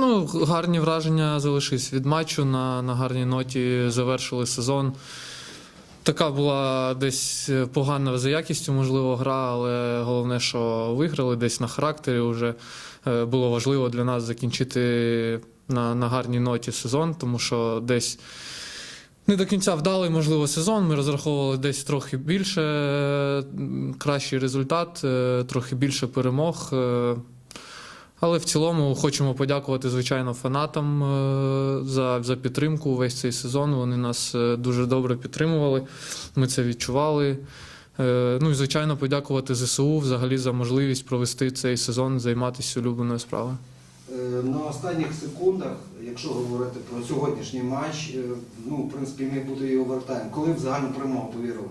Ну, гарні враження залишились від матчу. На, на гарній ноті завершили сезон. Така була десь погана за якістю, можливо, гра, але головне, що виграли десь на характері. Вже е, було важливо для нас закінчити на, на гарній ноті сезон, тому що десь не до кінця вдалий, можливо, сезон. Ми розраховували десь трохи більше, е, кращий результат, е, трохи більше перемог. Але в цілому хочемо подякувати, звичайно, фанатам е, за, за підтримку увесь цей сезон. Вони нас е, дуже добре підтримували. Ми це відчували. Е, Ну і звичайно, подякувати ЗСУ взагалі за можливість провести цей сезон, займатися улюбленою справою. На останніх секундах, якщо говорити про сьогоднішній матч, ну, в принципі, міг бути і овертайм. Коли в загальну перемогу повірили?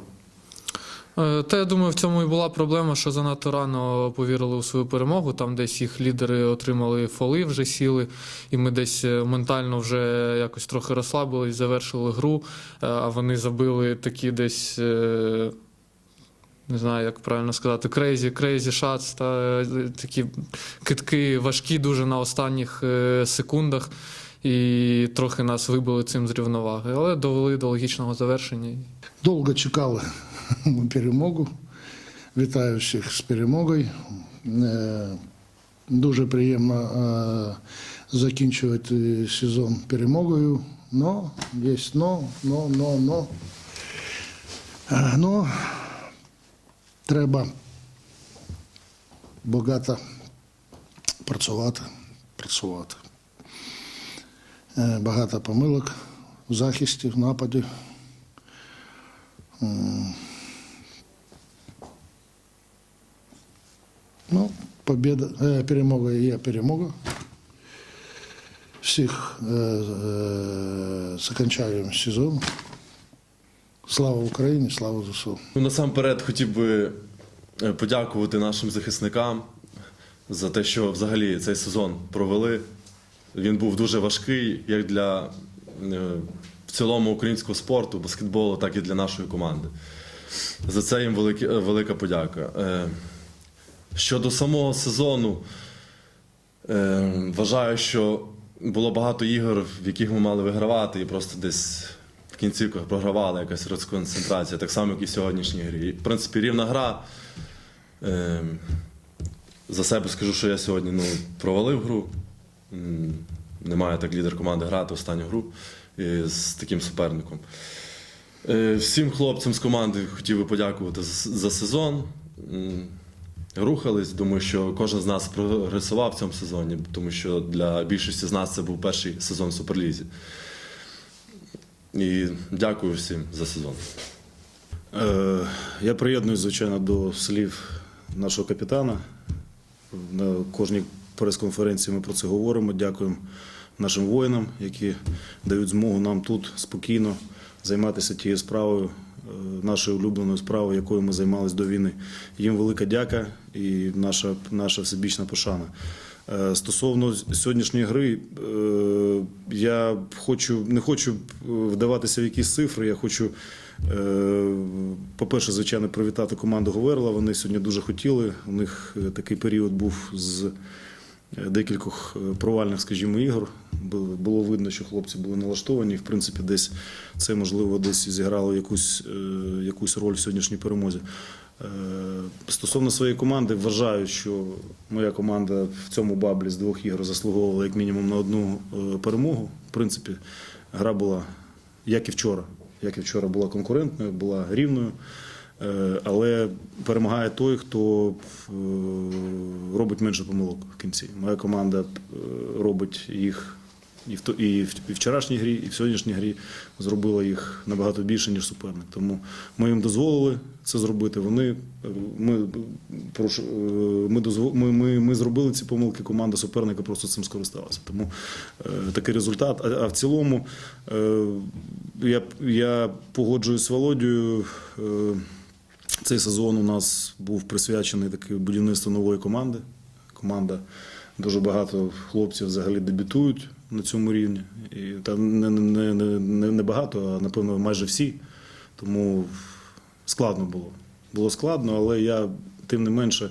Е, Та я думаю, в цьому і була проблема, що занадто рано повірили у свою перемогу. Там десь їх лідери отримали фоли, вже сіли, і ми десь е, ментально вже якось трохи розслабились, завершили гру. е, А вони забили такі десь. Не знаю, як правильно сказати, крейзі, крейзі шац, та такі китки важкі дуже на останніх секундах, і трохи нас вибили цим з рівноваги, але довели до логічного завершення. Довго чекали перемогу. Вітаю всіх з перемогою. Е, Дуже приємно е, закінчувати сезон перемогою. Но, є но, но, но, но. Е, Но треба багато працювати, працювати. Багато помилок в захисті, в нападі. Ну, победа, е, перемога є перемога. Всіх е, е, закінчаємо сезон. Слава Україні, слава ЗСУ. Ну, насамперед хотів би е, подякувати нашим захисникам за те, що взагалі цей сезон провели. Він був дуже важкий як для е, в цілому українського спорту, баскетболу, так і для нашої команди. За це їм е, велика подяка. Щодо самого сезону, е, вважаю, що було багато ігор, в яких ми мали вигравати, і просто десь в кінцівках програвала якась розконцентрація, так само, як і в сьогоднішній грі. І, в принципі, рівна гра. Е, за себе скажу, що я сьогодні ну, провалив гру. М, Не маю так лідер команди грати останню гру е, з таким суперником. Е, Всім хлопцям з команди хотів би подякувати за сезон. Рухались, думаю, що кожен з нас прогресував в цьому сезоні, тому що для більшості з нас це був перший сезон в Суперлізі. І дякую всім за сезон. Е, Я приєднуюсь, звичайно, до слів нашого капітана. На кожній прес-конференції ми про це говоримо. Дякуємо нашим воїнам, які дають змогу нам тут спокійно займатися тією справою, е, нашою улюбленою справою, якою ми займалися до війни. Їм велика дяка і наша, наша всебічна пошана. Е, Стосовно сьогоднішньої гри, е, я хочу, не хочу вдаватися в якісь цифри. Я хочу, по-перше, звичайно, привітати команду Говерла. Вони сьогодні дуже хотіли. У них такий період був з декількох е, провальних, скажімо, ігор. Було видно, що хлопці були налаштовані. В принципі, десь це можливо десь зіграло якусь, е, якусь роль в сьогоднішній перемозі. Е, Стосовно своєї команди, вважаю, що моя команда в цьому баблі з двох ігор заслуговувала як мінімум на одну перемогу. В принципі, гра була як і вчора. Як і вчора була конкурентною, була рівною. Але перемагає той, хто робить менше помилок в кінці. Моя команда е, робить їх і в, і вчорашній грі, і в сьогоднішній грі зробила їх набагато більше, ніж суперник. Тому ми їм дозволили це зробити. Вони е, ми, е, ми, ми, ми, ми зробили ці помилки, команда суперника просто цим скористалася. Тому е, такий результат. А, а в цілому е, я, я погоджуюсь з Володією. Е, цей сезон у нас був присвячений таки будівництву нової команди. Команда дуже багато хлопців взагалі дебютують на цьому рівні. І там не, не, не, не, не багато, а напевно майже всі. Тому складно було. Було складно, але я тим не менше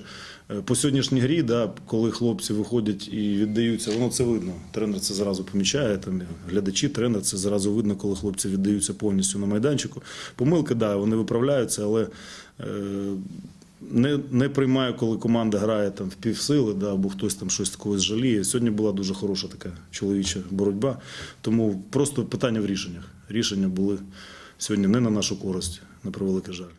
Е, По сьогоднішній грі, да, коли хлопці виходять і віддаються, воно це видно. Тренер це зразу помічає. Там глядачі, тренер це зразу видно, коли хлопці віддаються повністю на майданчику. Помилки, да, вони виправляються, але е, не, не приймаю, коли команда грає там в півсили, да, або хтось там щось когось жаліє. Сьогодні була дуже хороша така чоловіча боротьба. Тому просто питання в рішеннях. Рішення були сьогодні не на нашу користь, на превеликий жаль.